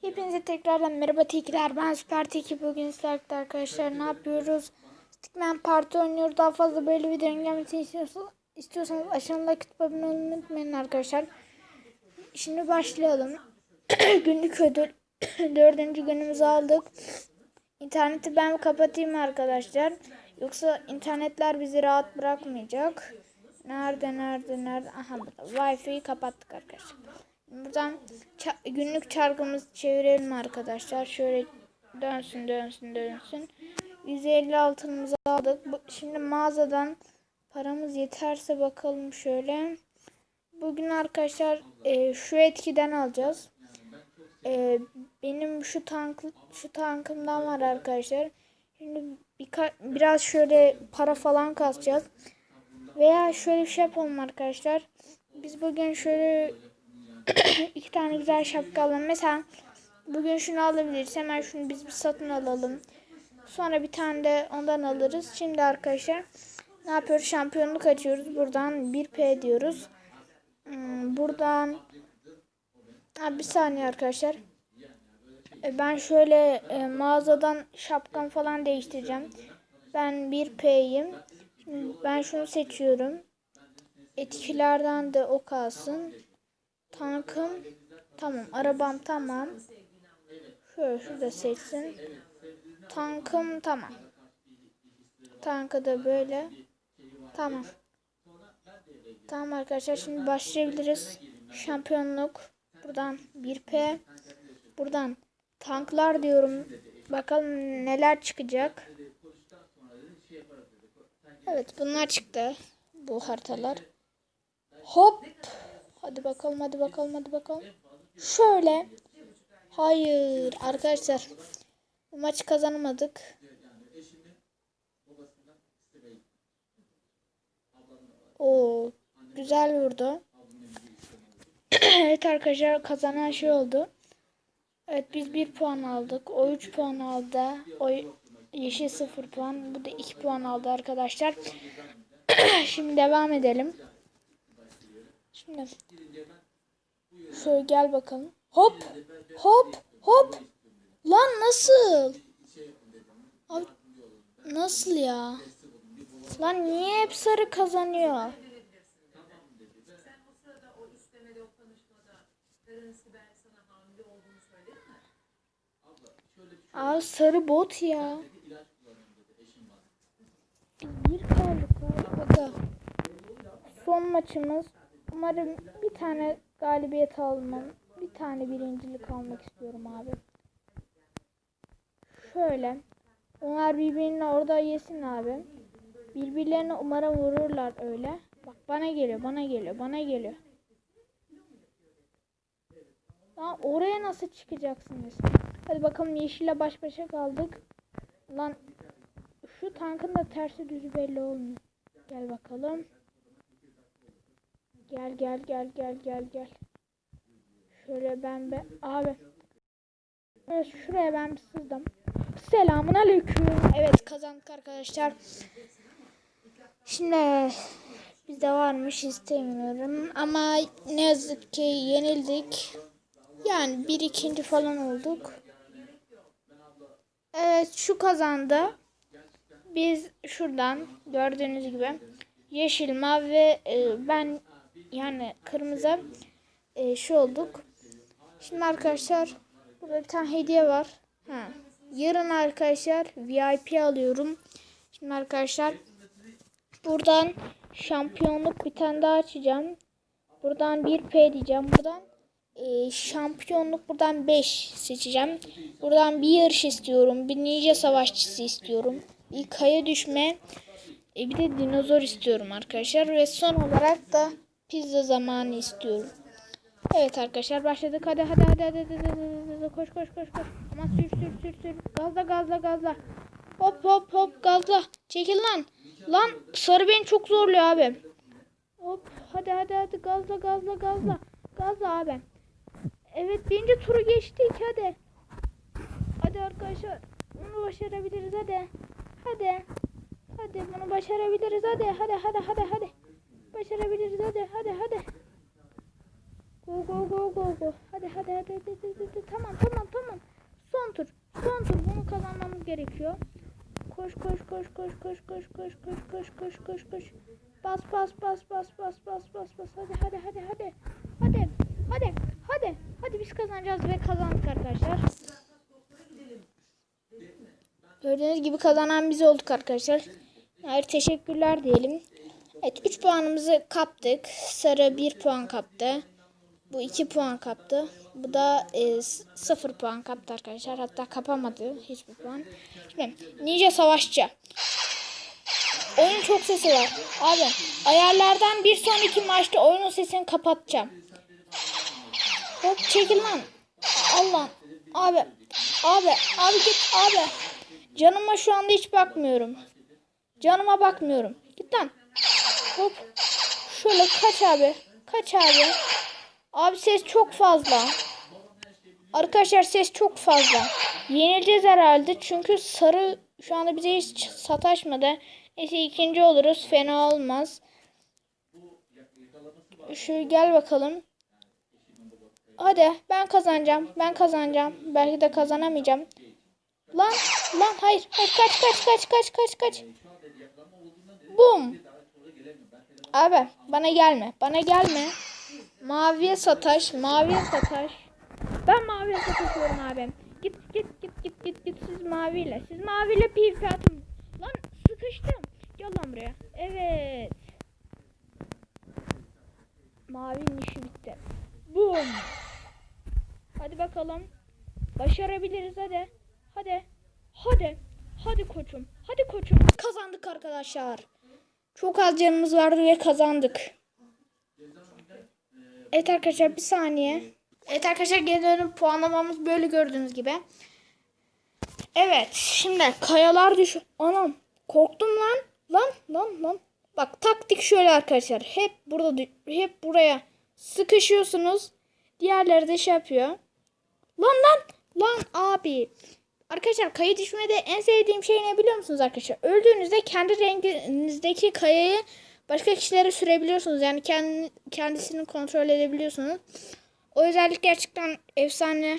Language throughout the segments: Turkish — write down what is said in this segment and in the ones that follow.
Hepinize tekrardan merhaba Tilkiler. Ben Süper Tilki. Bugün sizlerle arkadaşlar ne yapıyoruz? Stickman Parti oynuyoruz. Daha fazla böyle videonun gelmesini istiyorsanız, istiyorsanız aşağıda like atıp abone olmayı unutmayın arkadaşlar. Şimdi başlayalım. Günlük ödül. Dördüncü günümüzü aldık. İnterneti ben kapatayım arkadaşlar. Yoksa internetler bizi rahat bırakmayacak. Nerede nerede nerede? Aha burada. Wi-Fi'yi kapattık arkadaşlar. Buradan ça- günlük çarkımızı çevirelim arkadaşlar. Şöyle dönsün dönsün dönsün. 150 altınımızı aldık. Şimdi mağazadan paramız yeterse bakalım şöyle. Bugün arkadaşlar e, şu etkiden alacağız. E, benim şu tank şu tankımdan var arkadaşlar. Şimdi birka- biraz şöyle para falan kasacağız. Veya şöyle bir şey yapalım arkadaşlar. Biz bugün şöyle iki tane güzel şapka alalım. Mesela bugün şunu alabiliriz. Hemen şunu biz bir satın alalım. Sonra bir tane de ondan alırız. Şimdi arkadaşlar ne yapıyoruz? Şampiyonluk açıyoruz. Buradan 1P diyoruz. Hmm, Buradan ha, bir saniye arkadaşlar. E, Ben şöyle e, mağazadan şapkam falan değiştireceğim. Ben 1P'yim. Şimdi ben şunu seçiyorum. Etkilerden de o kalsın. Arabam tamam. Şöyle şurada seçsin. Tankım tamam. Tankı da böyle. Tamam. Tamam arkadaşlar şimdi başlayabiliriz. Şampiyonluk. Buradan 1P. Buradan tanklar diyorum. Bakalım neler çıkacak. Evet bunlar çıktı. Bu haritalar. Hop. Hadi bakalım hadi bakalım hadi bakalım. Şöyle. Hayır arkadaşlar. Bu maçı kazanamadık. O güzel vurdu. evet arkadaşlar kazanan şey oldu. Evet biz 1 puan aldık. O 3 puan aldı. O yeşil 0 puan. Bu da 2 puan aldı arkadaşlar. Şimdi devam edelim. Şimdi şöyle gel bakalım. Hop hop hop. Lan nasıl? Abi, nasıl ya? Lan niye hep sarı kazanıyor? Abi sarı bot ya. Bir kaldık. Son maçımız. Umarım bir tane galibiyet almam. Bir tane birincilik almak istiyorum abi. Şöyle. Onlar birbirini orada yesin abi. Birbirlerine umarım vururlar öyle. Bak bana geliyor, bana geliyor, bana geliyor. Lan oraya nasıl çıkacaksınız? Hadi bakalım yeşille baş başa kaldık. Lan şu tankın da tersi düzü belli olmuyor. Gel bakalım. Gel gel gel gel gel gel. Şöyle ben be abi. Evet, şuraya ben sızdım. Selamun aleyküm. Evet kazandık arkadaşlar. Şimdi bizde varmış istemiyorum ama ne yazık ki yenildik. Yani bir ikinci falan olduk. Evet şu kazandı. Biz şuradan gördüğünüz gibi yeşil, mavi e, ben yani kırmızı e, şu olduk. Şimdi arkadaşlar burada bir tane hediye var. Ha. Yarın arkadaşlar VIP alıyorum. Şimdi arkadaşlar buradan şampiyonluk bir tane daha açacağım. Buradan 1P diyeceğim. Buradan e, şampiyonluk buradan 5 seçeceğim. Buradan bir yarış istiyorum. Bir ninja savaşçısı istiyorum. Bir kaya düşme. E, bir de dinozor istiyorum arkadaşlar. Ve son olarak da pizza zamanı istiyorum. Evet arkadaşlar başladık. Hadi hadi hadi hadi, hadi, hadi, hadi, hadi. koş koş koş koş. Ama sür sür sür sür. Gazla gazla gazla. Hop hop hop gazla. Çekil lan. Lan sarı beni çok zorluyor abi. Hop hadi hadi hadi gazla gazla gazla. Gazla abi. Evet birinci turu geçtik hadi. Hadi arkadaşlar. Bunu başarabiliriz hadi. Hadi. Hadi bunu başarabiliriz hadi. Hadi hadi hadi hadi. Başarabiliriz hadi hadi hadi. Go go go go go. Hadi hadi hadi hadi, hadi, hadi. Tamam tamam tamam. Son tur. Son tur. Bunu kazanmamız gerekiyor. Koş koş koş koş koş koş koş koş koş koş koş koş. Bas bas bas bas bas bas bas bas. Hadi hadi hadi hadi. Hadi hadi hadi. Hadi biz kazanacağız ve kazandık arkadaşlar. Gördüğünüz gibi kazanan biz olduk arkadaşlar. Hayır teşekkürler diyelim. Evet 3 puanımızı kaptık. Sarı 1 puan kaptı. Bu 2 puan kaptı. Bu da 0 puan kaptı arkadaşlar. Hatta kapamadı hiçbir puan. Şimdi Ninja Savaşçı. Oyun çok sesi var. Abi ayarlardan bir sonraki maçta oyunun sesini kapatacağım. Hop çekil lan. Allah. Abi. Abi. Abi git abi. Canıma şu anda hiç bakmıyorum. Canıma bakmıyorum. Git lan. Hop. Şöyle kaç abi. Kaç abi. Abi ses çok fazla. Arkadaşlar ses çok fazla. Yenileceğiz herhalde. Çünkü sarı şu anda bize hiç sataşmadı. Neyse ikinci oluruz. Fena olmaz. Şu gel bakalım. Hadi ben kazanacağım. Ben kazanacağım. Belki de kazanamayacağım. Lan lan hayır. hayır kaç kaç kaç kaç kaç kaç. Bum. Abi bana gelme. Bana gelme. Maviye sataş. Maviye sataş. Ben maviye sataşıyorum abi. Git git git git git git siz maviyle. Siz maviyle PvP atın. Lan sıkıştım. Gel lan buraya. Evet. Mavinin işi bitti. Bum. Hadi bakalım. Başarabiliriz hadi. Hadi. Hadi. Hadi koçum. Hadi koçum. Kazandık arkadaşlar. Çok az canımız vardı ve kazandık. Evet arkadaşlar bir saniye. Evet arkadaşlar geri dönüp puanlamamız böyle gördüğünüz gibi. Evet şimdi kayalar düş. Anam korktum lan. Lan lan lan. Bak taktik şöyle arkadaşlar. Hep burada hep buraya sıkışıyorsunuz. Diğerleri de şey yapıyor. Lan lan lan abi. Arkadaşlar kaya düşmede en sevdiğim şey ne biliyor musunuz arkadaşlar? Öldüğünüzde kendi renginizdeki kayayı başka kişilere sürebiliyorsunuz. Yani kendi, kendisini kontrol edebiliyorsunuz. O özellik gerçekten efsane.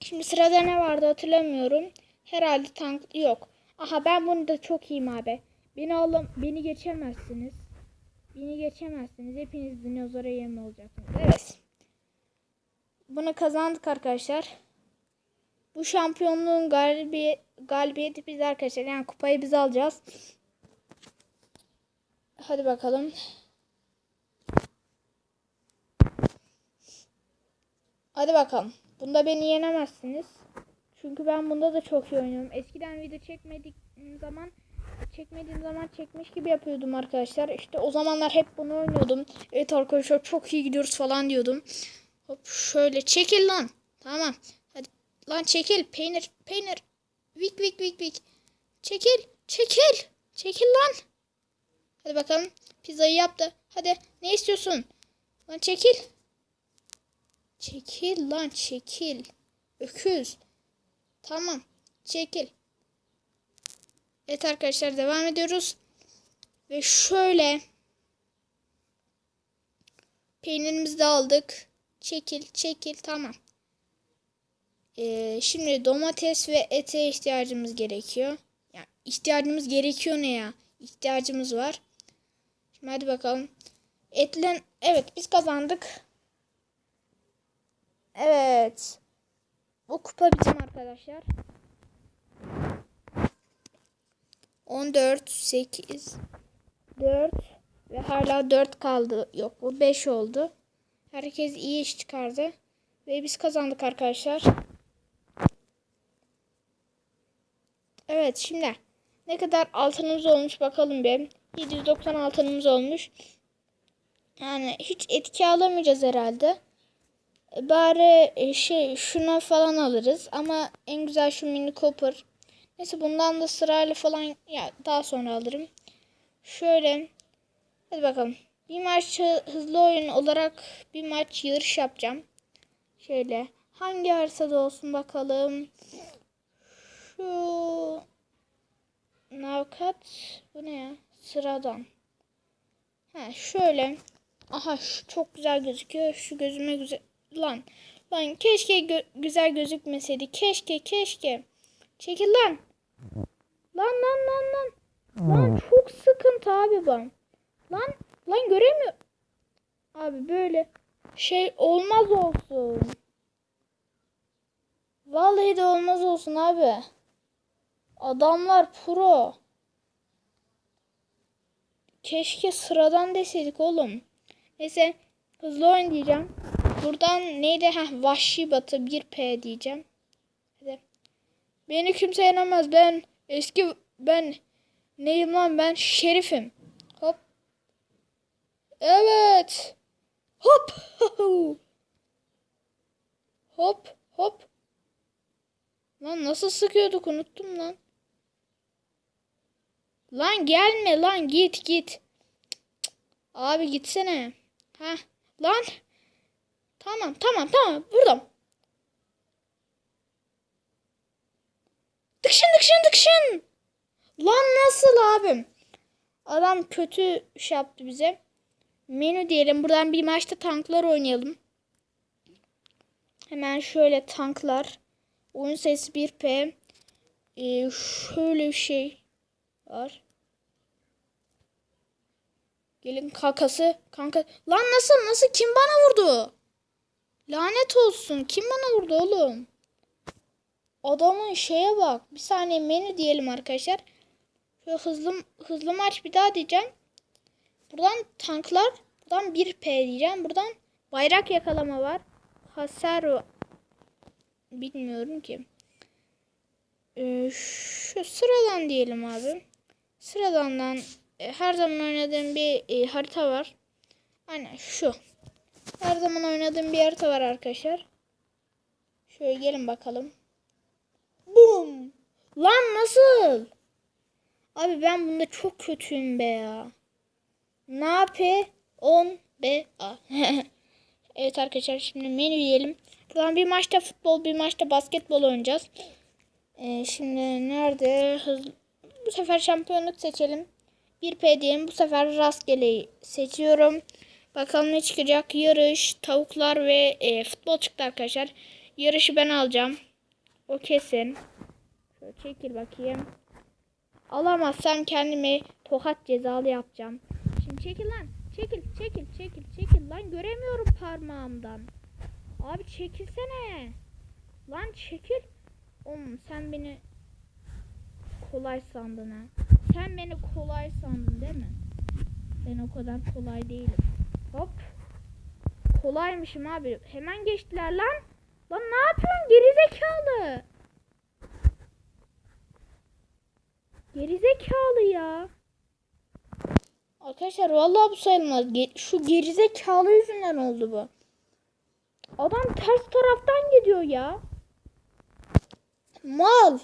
Şimdi sırada ne vardı hatırlamıyorum. Herhalde tank yok. Aha ben bunu da çok iyiyim abi. Beni alın, beni geçemezsiniz. Beni geçemezsiniz. Hepiniz dinozora yem olacaksınız. Evet. Bunu kazandık arkadaşlar. Bu şampiyonluğun galibi, galibiyeti biz arkadaşlar. Yani kupayı biz alacağız. Hadi bakalım. Hadi bakalım. Bunda beni yenemezsiniz. Çünkü ben bunda da çok iyi oynuyorum. Eskiden video çekmediğim zaman çekmediğim zaman çekmiş gibi yapıyordum arkadaşlar. İşte o zamanlar hep bunu oynuyordum. Evet arkadaşlar çok iyi gidiyoruz falan diyordum. Hop şöyle çekil lan. Tamam. Lan çekil. Peynir peynir. Vik vik vik vik. Çekil. Çekil. Çekil lan. Hadi bakalım. Pizzayı yaptı. Hadi ne istiyorsun? Lan çekil. Çekil lan çekil. Öküz. Tamam. Çekil. Evet arkadaşlar devam ediyoruz. Ve şöyle peynirimizi de aldık. Çekil çekil tamam. Ee, şimdi domates ve ete ihtiyacımız gerekiyor. Yani ihtiyacımız gerekiyor ne ya? İhtiyacımız var. Şimdi hadi bakalım. Etlen evet biz kazandık. Evet. Bu kupa bizim arkadaşlar. 14, 8, 4 ve hala 4 kaldı. Yok bu 5 oldu. Herkes iyi iş çıkardı. Ve biz kazandık arkadaşlar. Evet şimdi ne kadar altınımız olmuş bakalım bir. 790 altınımız olmuş. Yani hiç etki alamayacağız herhalde. E, bari e, şey şuna falan alırız ama en güzel şu mini copper. Neyse bundan da sırayla falan ya daha sonra alırım. Şöyle hadi bakalım. Bir maç hızlı oyun olarak bir maç yarış yapacağım. Şöyle hangi haritada olsun bakalım. Şu Navkat bu ne ya? Sıradan. Ha şöyle Aha çok güzel gözüküyor. Şu gözüme güzel. Lan. Lan keşke gö- güzel gözükmeseydi. Keşke keşke. Çekil lan. Lan lan lan lan. Lan çok sıkıntı abi ben. Lan lan göremiyor. Abi böyle şey olmaz olsun. Vallahi de olmaz olsun abi. Adamlar pro. Keşke sıradan deseydik oğlum. Neyse hızlı oynayacağım. Buradan neydi? Heh, vahşi batı 1P diyeceğim. Hadi. Beni kimse yenemez. Ben eski ben neyim lan ben şerifim. Hop. Evet. Hop. hop hop. Lan nasıl sıkıyorduk unuttum lan. Lan gelme lan git git. Abi gitsene. Ha lan. Tamam tamam tamam buradan. Dıkşın dıkşın dıkşın. Lan nasıl abim? Adam kötü şey yaptı bize. Menü diyelim. Buradan bir maçta tanklar oynayalım. Hemen şöyle tanklar. Oyun sayısı 1P. Ee, şöyle bir şey var. Gelin kakası. Kanka. Lan nasıl nasıl kim bana vurdu? Lanet olsun. Kim bana vurdu oğlum? Adamın şeye bak. Bir saniye menü diyelim arkadaşlar. Şöyle hızlı hızlı maç bir daha diyeceğim. Buradan tanklar. Buradan 1P diyeceğim. Buradan bayrak yakalama var. Hasar bilmiyorum ki. Ee, şu sıradan diyelim abi. Sıradandan e, her zaman oynadığım bir e, harita var. Aynen şu. Her zaman oynadığım bir harita var arkadaşlar. Şöyle gelin bakalım. Bum. Lan nasıl? Abi ben bunda çok kötüyüm be ya. Ne yapı? 10 B A. evet arkadaşlar şimdi menü diyelim. Buradan bir maçta futbol, bir maçta basketbol oynayacağız. Ee, şimdi nerede? Hızlı. Bu sefer şampiyonluk seçelim. 1P diyelim. Bu sefer rastgele seçiyorum. Bakalım ne çıkacak. Yarış, tavuklar ve e, futbol çıktı arkadaşlar. Yarışı ben alacağım. O kesin. Şöyle çekil bakayım. Alamazsam kendimi tokat cezalı yapacağım. Şimdi çekil lan. Çekil, çekil, çekil, çekil lan. Göremiyorum parmağımdan. Abi çekilsene. Lan çekil. Oğlum sen beni kolay sandın ha. Sen beni kolay sandın değil mi? Ben o kadar kolay değilim. Hop. Kolaymışım abi. Hemen geçtiler lan. Lan ne yapıyorsun gerizekalı? Gerizekalı ya. Arkadaşlar vallahi bu sayılmaz. Şu gerizekalı yüzünden oldu bu. Adam ters taraftan gidiyor ya. Mal.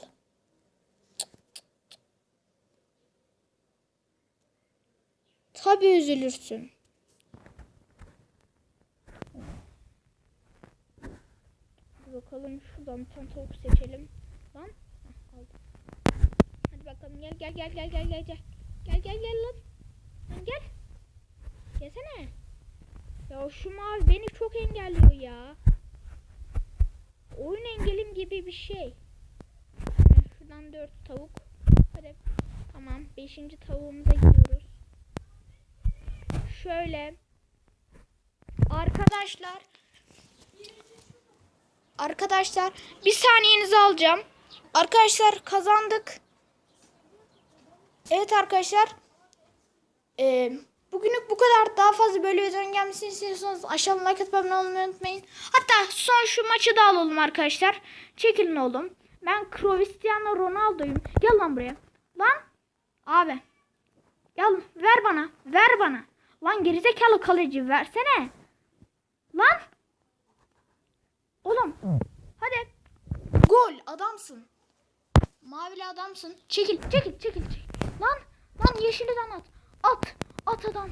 Tabi üzülürsün. Bakalım şuradan bir tane tavuk seçelim. Lan. Hadi bakalım gel gel gel gel gel gel gel. Gel gel gel lan. Lan gel. Gelsene. Ya şu mavi beni çok engelliyor ya. Oyun engelim gibi bir şey. Şuradan dört tavuk. Hadi. Tamam. Beşinci tavuğumuza gidiyoruz. Şöyle. Arkadaşlar. Arkadaşlar bir saniyenizi alacağım. Arkadaşlar kazandık. Evet arkadaşlar. Ee, bugünlük bu kadar. Daha fazla böyle videonun gelmesini istiyorsanız aşağıdan like atıp abone olmayı unutmayın. Hatta son şu maçı da alalım arkadaşlar. Çekilin oğlum. Ben Cristiano Ronaldo'yum. Gel lan buraya. Lan. Abi. Gel ver bana. Ver bana. Lan gerizekalı kaleci versene. Lan. Oğlum. Hadi. Gol adamsın. Mavili adamsın. Çekil çekil çekil çekil. Lan lan yeşiliden at. At. At adam.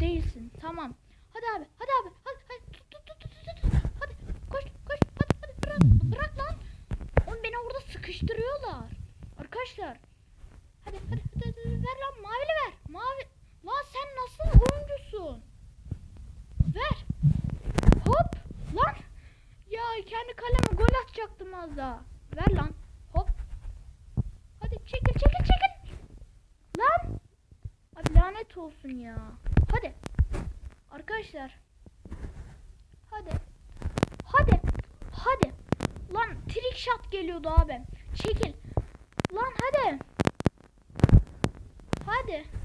Değilsin. Tamam. Hadi abi. Hadi abi. Hadi hadi. Tut tut tut tut tut. tut. Hadi. Koş koş. Hadi hadi bırak. Bırak lan. Oğlum beni orada sıkıştırıyorlar. Arkadaşlar. Hadi hadi hadi, hadi. ver lan mavili ver. Mavi. Sen nasıl oyuncusun? Ver. Hop. Lan. Ya kendi kaleme gol atacaktım az daha. Ver lan. Hop. Hadi çekil çekil çekil. Lan. Abi lanet olsun ya. Hadi. Arkadaşlar. Hadi. Hadi. Hadi. Lan trick shot geliyordu abi. Çekil. Lan hadi. Hadi.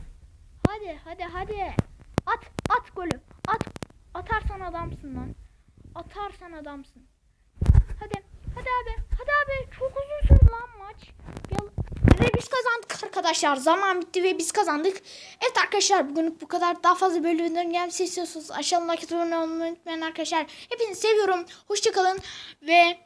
Hadi hadi hadi. At at golü. At. Atarsan adamsın lan. Atarsan adamsın. Hadi. Hadi abi. Hadi abi. Çok uzun sürdü lan maç. Ve biz kazandık arkadaşlar. Zaman bitti ve biz kazandık. Evet arkadaşlar bugünlük bu kadar. Daha fazla videoların gelmesi istiyorsanız aşağıdan like abone unutmayın arkadaşlar. Hepinizi seviyorum. Hoşçakalın ve